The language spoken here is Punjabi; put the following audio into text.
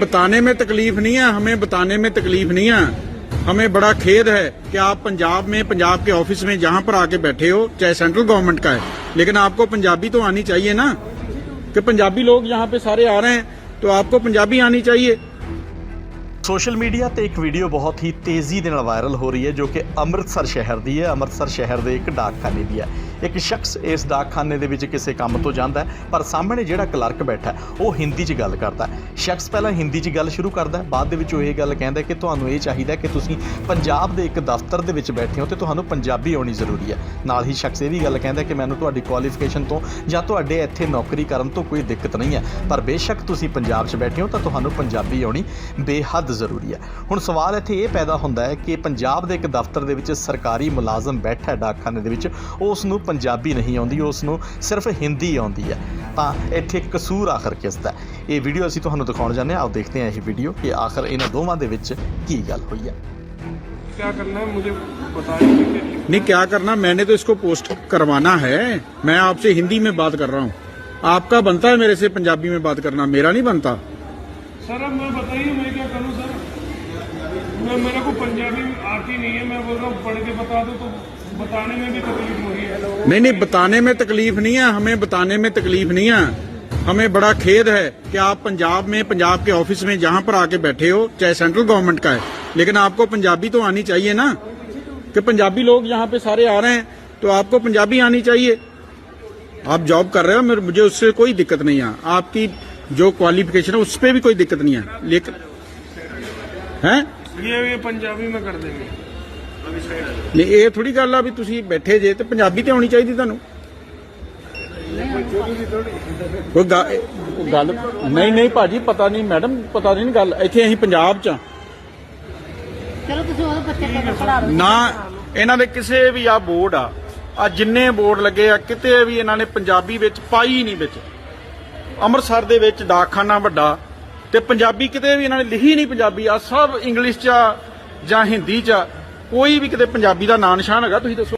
बताने में तकलीफ नहीं है हमें बताने में तकलीफ नहीं है हमें बड़ा खेद है कि आप पंजाब में पंजाब के ऑफिस में जहां पर आके बैठे हो चाहे सेंट्रल गवर्नमेंट का है लेकिन आपको पंजाबी तो आनी चाहिए ना कि पंजाबी लोग यहाँ पे सारे आ रहे हैं तो आपको पंजाबी आनी चाहिए ਸੋਸ਼ਲ ਮੀਡੀਆ ਤੇ ਇੱਕ ਵੀਡੀਓ ਬਹੁਤ ਹੀ ਤੇਜ਼ੀ ਦੇ ਨਾਲ ਵਾਇਰਲ ਹੋ ਰਹੀ ਹੈ ਜੋ ਕਿ ਅੰਮ੍ਰਿਤਸਰ ਸ਼ਹਿਰ ਦੀ ਹੈ ਅੰਮ੍ਰਿਤਸਰ ਸ਼ਹਿਰ ਦੇ ਇੱਕ ਡਾਕਖਾਨੇ ਦੀ ਹੈ ਇੱਕ ਸ਼ਖਸ ਇਸ ਡਾਕਖਾਨੇ ਦੇ ਵਿੱਚ ਕਿਸੇ ਕੰਮ ਤੋਂ ਜਾਂਦਾ ਪਰ ਸਾਹਮਣੇ ਜਿਹੜਾ ਕਲਰਕ ਬੈਠਾ ਉਹ ਹਿੰਦੀ 'ਚ ਗੱਲ ਕਰਦਾ ਸ਼ਖਸ ਪਹਿਲਾਂ ਹਿੰਦੀ 'ਚ ਗੱਲ ਸ਼ੁਰੂ ਕਰਦਾ ਬਾਅਦ ਦੇ ਵਿੱਚ ਉਹ ਇਹ ਗੱਲ ਕਹਿੰਦਾ ਕਿ ਤੁਹਾਨੂੰ ਇਹ ਚਾਹੀਦਾ ਕਿ ਤੁਸੀਂ ਪੰਜਾਬ ਦੇ ਇੱਕ ਦਫ਼ਤਰ ਦੇ ਵਿੱਚ ਬੈਠੇ ਹੋ ਤੇ ਤੁਹਾਨੂੰ ਪੰਜਾਬੀ ਆਉਣੀ ਜ਼ਰੂਰੀ ਹੈ। ਨਾਲ ਹੀ ਸ਼ਖਸ ਇਹ ਵੀ ਗੱਲ ਕਹਿੰਦਾ ਕਿ ਮੈਨੂੰ ਤੁਹਾਡੀ ਕੁਆਲੀਫਿਕੇਸ਼ਨ ਤੋਂ ਜਾਂ ਤੁਹਾਡੇ ਇੱਥੇ ਨੌਕਰੀ ਕਰਨ ਤੋਂ ਕੋਈ ਦਿੱਕਤ ਨਹੀਂ ਹੈ, ਪਰ ਬੇਸ਼ੱਕ ਤੁਸੀਂ ਪੰਜਾਬ 'ਚ ਬੈਠੇ ਹੋ ਤਾਂ ਤੁਹਾਨੂੰ ਪੰਜਾਬੀ ਆਉਣੀ ਬੇਹੱਦ ਜ਼ਰੂਰੀ ਹੈ। ਹੁਣ ਸਵਾਲ ਇੱਥੇ ਇਹ ਪੈਦਾ ਹੁੰਦਾ ਹੈ ਕਿ ਪੰਜਾਬ ਦੇ ਇੱਕ ਦਫ਼ਤਰ ਦੇ ਵਿੱਚ ਸਰਕਾਰੀ ਮੁਲਾਜ਼ਮ ਬੈਠਾ ਡਾਕਖਾਨੇ ਦੇ ਵਿੱਚ, ਉਸ ਨੂੰ ਪੰਜਾਬੀ ਨਹੀਂ ਆਉਂਦੀ ਉਸ ਨੂੰ ਸਿਰਫ ਹਿੰਦੀ ਆਉਂਦੀ ਹੈ ਤਾਂ ਇੱਥੇ ਕਸੂਰ ਆਖਰ ਕਿਸ ਦਾ ਹੈ? ਇਹ ਵੀਡੀਓ ਅਸੀਂ ਤੁਹਾਨੂੰ ਦਿਖਾਉਣ ਜਾਂਦੇ ਹਾਂ ਆਓ ਦੇਖਦੇ ਹਾਂ ਇਹ ਵੀਡੀਓ ਕਿ ਆਖਰ ਇਹਨਾਂ ਦੋਵਾਂ ਦੇ ਵਿੱਚ ਕੀ ਗੱਲ ਹੋਈ ਹੈ क्या करना है मुझे बताइए कि नहीं क्या करना मैंने तो इसको पोस्ट करवाना है मैं आपसे हिंदी में बात कर रहा हूँ आपका बनता है मेरे से पंजाबी में बात करना मेरा नहीं बनता सर अब मैं बताइए मैं क्या करूं सर मैं मेरे को पंजाबी आती नहीं है मैं बोल रहा हूँ पढ़ के बता दो तो बताने में भी तकलीफ़ हो रही है नहीं नहीं बताने में तकलीफ़ नहीं है हमें बताने में तकलीफ़ नहीं है। हमें बड़ा खेद है कि आप पंजाब में पंजाब के ऑफ़िस में जहाँ पर आके बैठे हो चाहे सेंट्रल गवर्नमेंट का है लेकिन आपको पंजाबी तो आनी चाहिए ना कि पंजाबी लोग यहाँ पे सारे आ रहे हैं तो आपको पंजाबी आनी चाहिए। आप जॉब कर रहे हो मेरे- मुझे उससे कोई दिक्कत नहीं है। आपकी जो क्वालिफिकेशन है उस पर भी कोई दिक्कत नहीं है। लेकिन है? ये ये पंजाबी में कर देंगे। ਨਹੀਂ ਇਹ ਥੋੜੀ ਗੱਲ ਆ ਵੀ ਤੁਸੀਂ ਬੈਠੇ ਜੇ ਤੇ ਪੰਜਾਬੀ ਤੇ ਆਉਣੀ ਚਾਹੀਦੀ ਤੁਹਾਨੂੰ ਕੋਈ ਗੱਲ ਨਹੀਂ ਨਹੀਂ ਭਾਜੀ ਪਤਾ ਨਹੀਂ ਮੈਡਮ ਪਤਾ ਨਹੀਂ ਗੱਲ ਇੱਥੇ ਅਸੀਂ ਪੰਜਾਬ ਚ ਆ। ਚਲੋ ਤੁਸੀਂ ਉਹਦੇ ਬੱਚੇ ਨੂੰ ਪੜਾ ਦਿਓ ਨਾ ਇਹਨਾਂ ਦੇ ਕਿਸੇ ਵੀ ਆ ਬੋਰਡ ਆ ਆ ਜਿੰਨੇ ਬੋਰਡ ਲੱਗੇ ਆ ਕਿਤੇ ਵੀ ਇਹਨਾਂ ਨੇ ਪੰਜਾਬੀ ਵਿੱਚ ਪਾਈ ਨਹੀਂ ਵਿੱਚ ਅੰਮ੍ਰਿਤਸਰ ਦੇ ਵਿੱਚ ਡਾਕਖਾਨਾ ਵੱਡਾ ਤੇ ਪੰਜਾਬੀ ਕਿਤੇ ਵੀ ਇਹਨਾਂ ਨੇ ਲਿਖੀ ਨਹੀਂ ਪੰਜਾਬੀ ਆ ਸਭ ਇੰਗਲਿਸ਼ ਚ ਜਾਂ ਹਿੰਦੀ ਚ। ਕੋਈ ਵੀ ਕਿਤੇ ਪੰਜਾਬੀ ਦਾ ਨਾਂ ਨਿਸ਼ਾਨ ਹੈਗਾ ਤੁਸੀਂ ਦੱਸੋ।